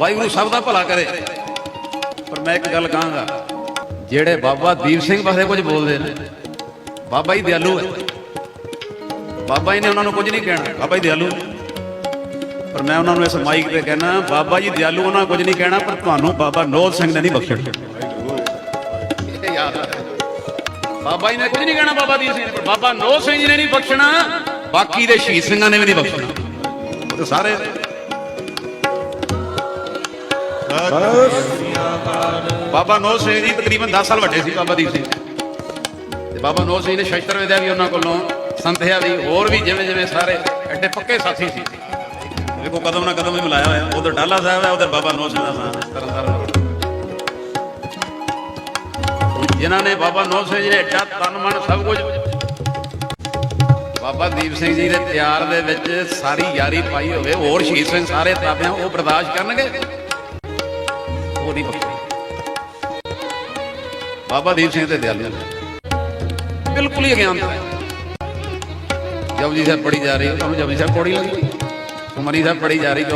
ਵਾਹਿਗੁਰੂ ਸਭ ਦਾ ਭਲਾ ਕਰੇ। ਪਰ ਮੈਂ ਇੱਕ ਗੱਲ ਕਹਾਂਗਾ, ਜਿਹੜੇ ਬਾਬਾ ਦੀਪ ਸਿੰਘ ਬਾਰੇ ਕੁਝ ਬੋਲਦੇ ਨੇ, ਬਾਬਾ ਜੀ ਦਿਆਲੂ ਹੈ। ਬਾਬਾ ਜੀ ਨੇ ਉਹਨਾਂ ਨੂੰ ਕੁਝ ਨਹੀਂ ਕਹਿਣਾ, ਬਾਬਾ ਜੀ ਦਿਆਲੂ। ਪਰ ਮੈਂ ਉਹਨਾਂ ਨੂੰ ਇਸ ਮਾਈਕ ਤੇ ਕਹਿਣਾ, ਬਾਬਾ ਜੀ ਦਿਆਲੂ ਉਹਨਾਂ ਕੁਝ ਨਹੀਂ ਕਹਿਣਾ, ਪਰ ਤੁਹਾਨੂੰ ਬਾਬਾ ਨੋਦ ਸਿੰਘ ਨੇ ਨਹੀਂ ਬਖਸ਼ਣਾ। ਯਾਦ ਬਾਬਾ ਜੀ ਨੇ ਕੁਝ ਨਹੀਂ ਕਹਿਣਾ ਬਾਬਾ ਦੀਪ ਸਿੰਘ ਪਰ ਬਾਬਾ ਨੋਦ ਸਿੰਘ ਜੀ ਨੇ ਨਹੀਂ ਬਖਸ਼ਣਾ, ਬਾਕੀ ਦੇ ਸ਼ਹੀਦ ਸਿੰਘਾਂ ਨੇ ਵੀ ਨਹੀਂ ਬਖਸ਼ਣਾ। ਉਹ ਤਾਂ ਸਾਰੇ ਬਾਬਾ ਨੋਦ ਸਿੰਘ ਜੀ ਤਕਰੀਬਨ 10 ਸਾਲ ਵੱਡੇ ਸੀ ਬਾਬਾ ਦੀਪ ਸਿੰਘ। ਤੇ ਬਾਬਾ ਨੋਦ ਸਿੰਘ ਨੇ ਸ਼ਸਤਰ ਵਿਦਿਆ ਵੀ ਉਹਨਾਂ ਕੋਲੋਂ ਸੰਥਿਆ ਵੀ ਹੋਰ ਵੀ ਜਿਵੇਂ ਜਿਵੇਂ ਸਾਰੇ ਐਡੇ ਪੱਕੇ ਸਾਥੀ ਸੀ। ਦੇਖੋ ਕਦਮ ਨਾ ਕਦਮ ਵੀ ਮਿਲਾਇਆ ਹੋਇਆ। ਉਧਰ ਡਾਲਾ ਸਾਹਿਬ ਹੈ ਉਧਰ ਬਾਬਾ ਨੋਦ ਸਿੰਘ ਦਾ ਸਾਹਿਬ ਹੈ। ਤਰਨਤਾਰਨ ਜਿਨ੍ਹਾਂ ਨੇ ਬਾਬਾ ਨੋਦ ਸਿੰਘ ਜੀ ਨੇ ਐਡਾ ਤਨ ਮਨ ਸਭ ਕੁਝ ਬਾਬਾ ਦੀਪ ਸਿੰਘ ਜੀ ਦੇ ਤਿਆਰ ਦੇ ਵਿੱਚ ਸਾਰੀ ਯਾਰੀ ਪਾਈ ਹੋਵੇ ਹੋਰ ਸ਼ਹੀਦ ਸਿੰਘ ਸਾਰੇ ਤਾਬਿਆਂ ਉਹ ਬਰਦਾਸ਼ਤ ਕਰਨਗੇ। ਉਹ ਨਹੀਂ ਬਖਸ਼ੇ ਬਾਬਾ ਦੀਪ ਸਿੰਘ ਤੇ ਦਿਆਲੂ ਬਿਲਕੁਲ ਹੀ ਅਗਿਆਨਤਾ ਹੈ ਜਪਜੀ ਸਾਹਿਬ ਪੜੀ ਜਾ ਰਹੀ ਹੈ। ਤੁਹਾਨੂੰ ਜਪਜੀ ਸਾਹਿਬ ਪੜੀ ਲੱਗੀ। ਸੁਮਨੀ ਸਾਹਿਬ ਪੜੀ ਜਾ ਰਹੀ